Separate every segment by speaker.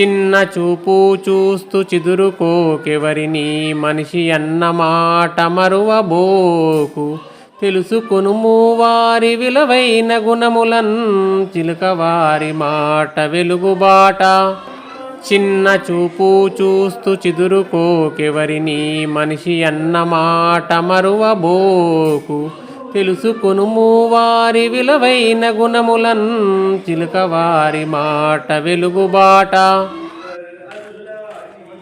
Speaker 1: చిన్న చూపు చూస్తూ చిదురుకోకెవరిని మనిషి అన్నమాట మరువబోకు. తెలుసుకొనుము వారి విలువైన గుణములన్ చిలుక వారి మాట వెలుగుబాట. చిన్న చూపు చూస్తూ చిదురుకోకెవరిని మనిషి అన్నమాట మరువబోకు. తెలుసుకొనుము వారి విలువైన గుణములన్ చిలుక వారి మాట వెలుగుబాట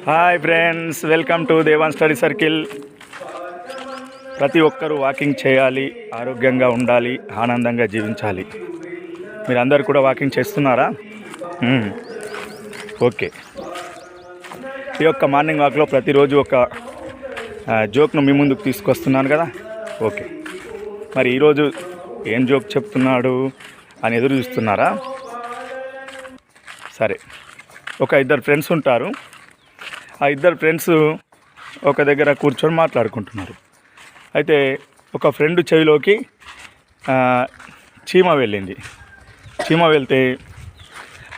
Speaker 2: hi friends welcome to Devan study circle ప్రతి ఒక్కరూ వాకింగ్ చేయాలి ఆరోగ్యంగా ఉండాలి ఆనందంగా జీవించాలి. మీరందరూ కూడా వాకింగ్ చేస్తున్నారా? Hmm. ఓకే ఈ యొక్క మార్నింగ్ వాక్లో ప్రతిరోజు ఒక జోక్ను మీ ముందుకు తీసుకొస్తున్నాను కదా? ఓకే మరి ఈరోజు ఏం జోక్ చెప్తున్నాడు అని ఎదురు చూస్తున్నారా? సరే. ఒక ఇద్దరు ఫ్రెండ్స్ ఉంటారు. ఆ ఇద్దరు ఫ్రెండ్స్ ఒక దగ్గర కూర్చొని మాట్లాడుకుంటున్నారు. అయితే ఒక ఫ్రెండ్ చెవిలోకి చీమ వెళ్ళింది. చీమ వెళ్తే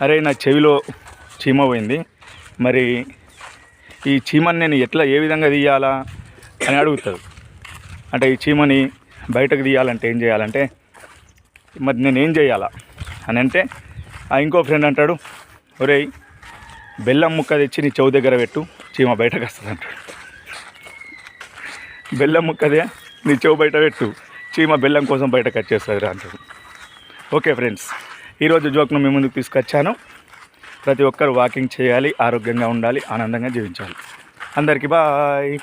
Speaker 2: అరే నా చెవిలో చీమ పోయింది. మరి ఈ చీమని నేను ఎట్లా ఏ విధంగా తీయాలా? అని అడుగుతాడు. అంటే ఈ చీమని బయటకు తీయాలంటే ఏం చేయాలంటే మరి నేను ఏం చేయాలా? అని అంటే ఆ ఇంకో ఫ్రెండ్ అంటాడు ఒరేయ్ బెల్లం ముక్క తెచ్చి నీ చెవు దగ్గర పెట్టు చీమ బయటకు వస్తుంది అంటాడు. బెల్లం ముక్కదే నీ చెవు బయట పెట్టు చీమ బెల్లం కోసం బయటకు వచ్చేస్తుంది అంటాడు. ఓకే ఫ్రెండ్స్ ఈరోజు జోక్ను మీ ముందుకు తీసుకొచ్చాను. ప్రతి ఒక్కరు వాకింగ్ చేయాలి ఆరోగ్యంగా ఉండాలి ఆనందంగా జీవించాలి. అందరికీ బాయ్